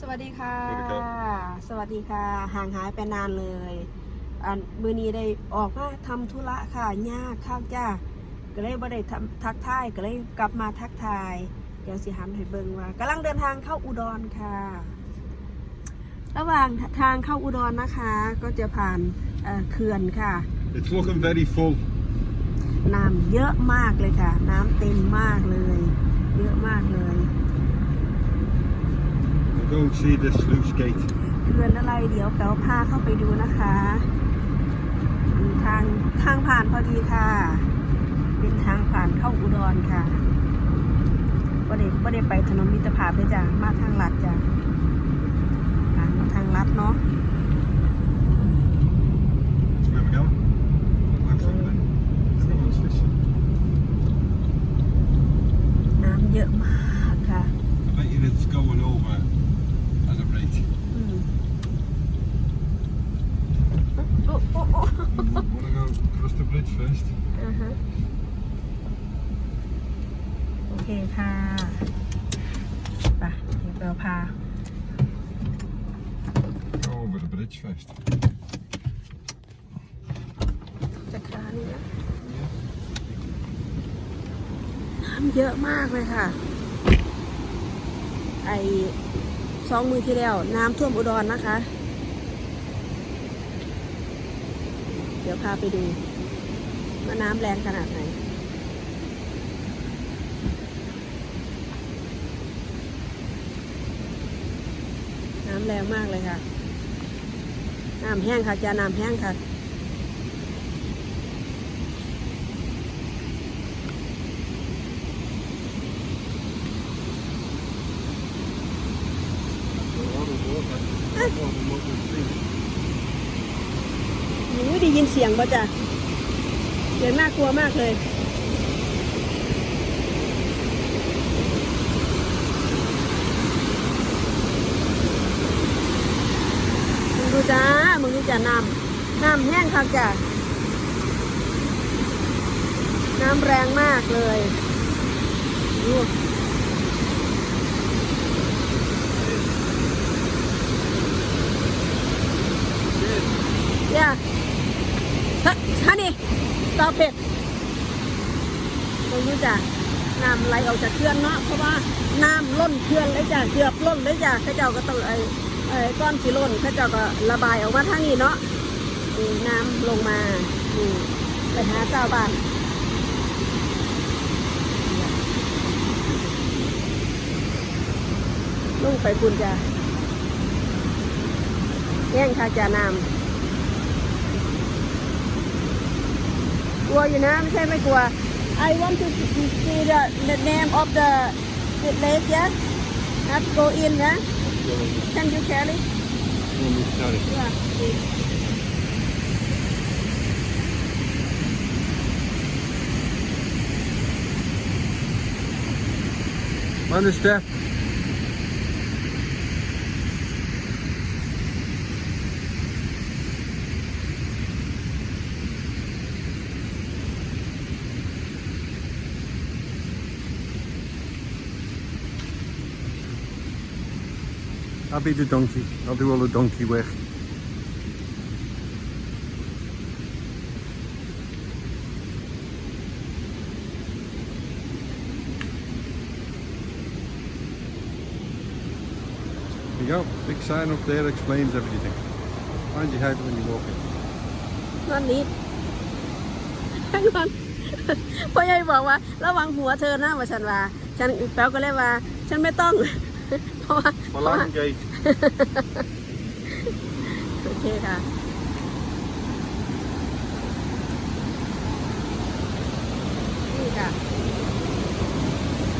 สวัสดีค่ะ สวัสดีครับ สวัสดีค่ะ ห่างหายไปนานเลยอันมือนี้ได้ออกมาทำธุระค่ะยากข้าวจ้าก็เลยบ่ได้ทำทักทายก็เลยกลับมาทักทาย เดี๋ยวสิหันให้เบิ่งว่ากำลังเดินทางเข้าอุดรค่ะ ระหว่างทางเข้าอุดรนะคะ ก็จะผ่านเอ่อเขื่อนค่ะ It's looking very full. น้ำเยอะมากเลยค่ะ น้ำเต็มมากเลย เยอะมากเลย We'll go see the sluice gate. เขื่อนอะไรเดี๋ยวแป๋วพาเข้าไปดูนะคะ ทางทางผ่านพอดีค่ะ เป็นทางผ่านเข้าอุดรค่ะก็ได้ก็ได้ไปถนนมิตรภาพเลยจ้ะมาทางลัดจ้ะผ่านมาทางลัดเนาะ That's where we're going. Absolutely. Everyone's fishing. น้ำเยอะมากค่ะ I bet you it's going over at a rate. อืมโอ้โอ้โอ้ Want to go across the bridge first? อ่าฮะโอเคค่ะไปเดี๋ยวแป๋วพา Go over the bridge first. จะคานี่นะน้ำเยอะมากเลยค่ะ ไอสองมือที่แล้ว น้ำท่วมอุดรนะคะ ดี๋ยวพาไปดูว่าน้ำแรงขนาดไหน น้ำแรงมากเลยค่ะ น้ำแห้งค่ะจะน้ำแห้งค่ะ A lot of water. More than what we've seen. หนูได้ ยินเสียงป่ะจ๊ะเสียงน่ากลัวมากเลย มึงดูจ้า มึงดูจ้าน้ำน้ำแห้งครับจ้ะ น้ำแรงมากเลยดูย่าฮะฮันนี่ เป็ดมึงดูจ้ะน้ำไหลออกจากเขื่อนเนาะเพราะว่าน้ำล้นเขื่อนเลยจ้ะเกือบล้นเลยจ้ะข้าเจ้าก็ต้องไอ้ไอ้ก้อนสีล้นข้าเจ้าก็ระบายออกมาทางนี้เนาะน้ำลงมาไปหาเจ้าบ้านลงไปคุณจ้ะแย่งค่ะจ้าน้ำ กลัวอยู่นะ ไม่ใช่ไม่กลัว I want to see the, the name of the, the lake yes not go in นะ Can you carry yeah please. On I'll be the donkey. I'll do all the donkey work. There you go. Big sign up there explains everything. Find your head when you walk in. นอนนี้นอน พ่อใหญ่บอกว่า ระวังหัวเธอนะว่าฉันว่า ฉันแป๊วก็เลยว่า ฉันไม่ต้อง เพราะว่าเพราะว่า gate. โอเคค่ะ นี่ค่ะ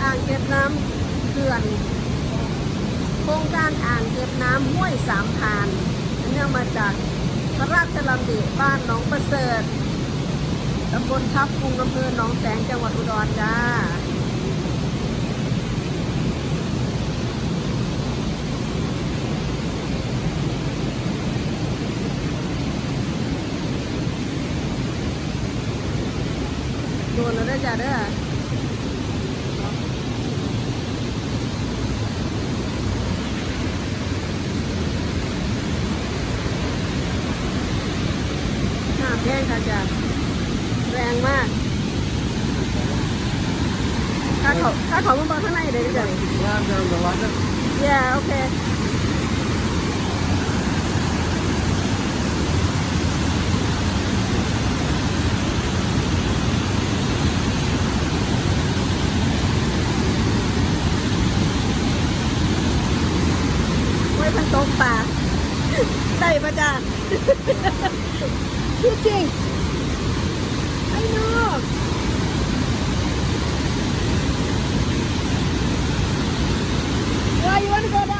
อ่างเก็บน้ำเขื่อน โครงการอ่างเก็บน้ำห้วยสามพรานเนื่องมาจากพระราชดำริบ้านหนองประเสริฐตำบลทับกรุงอำเภอหนองแสงจังหวัดอุ ด้วยจ้ะเด้อแค่ะจ้ะแรงมากค่าของค่าขอมันบอกข้างในเดี๋ยวจ้ะ Yeah, okay. ้มันตกป่าได้ปะจ๊ะพูดจริงไอ้นอก Why you want to go down? คุณ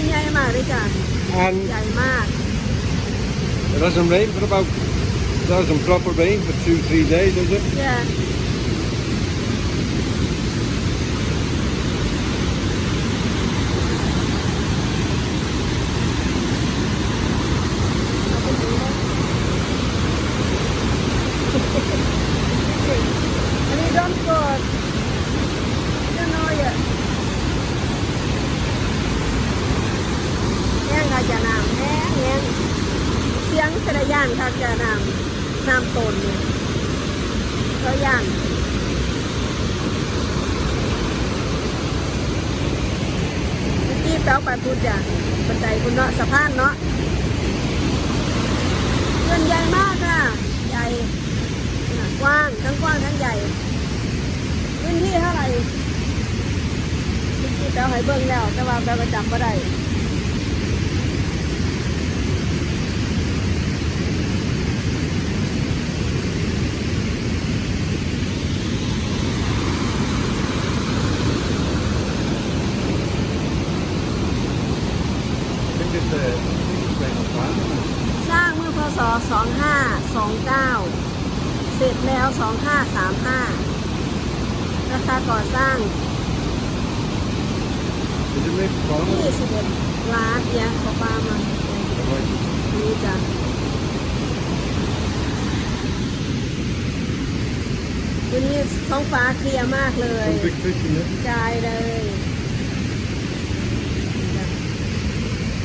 ใหญ่มากเลยจ้ะ And ใหญ่มาก it doesn't rain for about it doesn't proper rain for two, three days, does it? เ งกระยานค่ะจะน้ำน้ำตนเนี่ยกระยานเมื่อกี้แป๊วไปพูดจ้ะบันไดคุณเนาะสะพานเนาะเงินใหญ่มากค่ะ ใหญ่กว้างทั้งกว้างทั้งใหญ่พื้นที่เท่าไหร่เมื่อกี้แป๊วให้เบิ่งแล้ว แต่ว่าแป๊วก็จำไม่ได้ I think it's uh, it's rain on time, isn't it? สร้างเมื่อพศ 2529 เสร็จแล้ว2535ราคาก่อสร้าง Did you make fun of it? 21ล้านเยนขอปลามา Right. นี่จ้ะวันนี้ท้องฟ้าเคลียร์มากเลย Some big fish in it. จ่ายเลย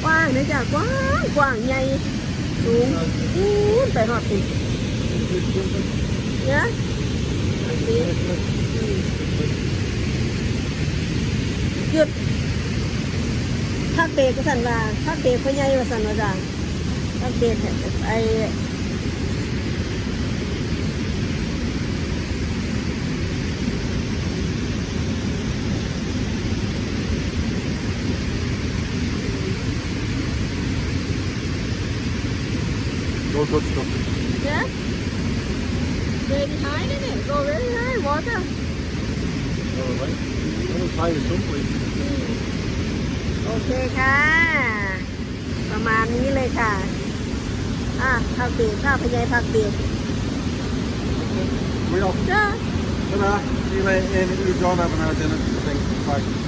กว้างนะจ๊ะกว้างกว้างใหญ่สูงอู้นไปหอดติ เนี่ยดีอืมหยุดพักเบรกก็สันว่าพักเบรกพ่อใหญ่ว่าสันว่าจ้ะพักเบรกไอ Go good stuff. Yeah. Very high, isn't it? Go very high, water. All right. Almost high as some places. โอเคค่ะ ประมาณนี้เลยค่ะ อะพักเบรกค่ะพยายพักเบรก We off. จ้า Ta-da. See you later. Ian. You go and have an hour dinner. Thanks. Bye.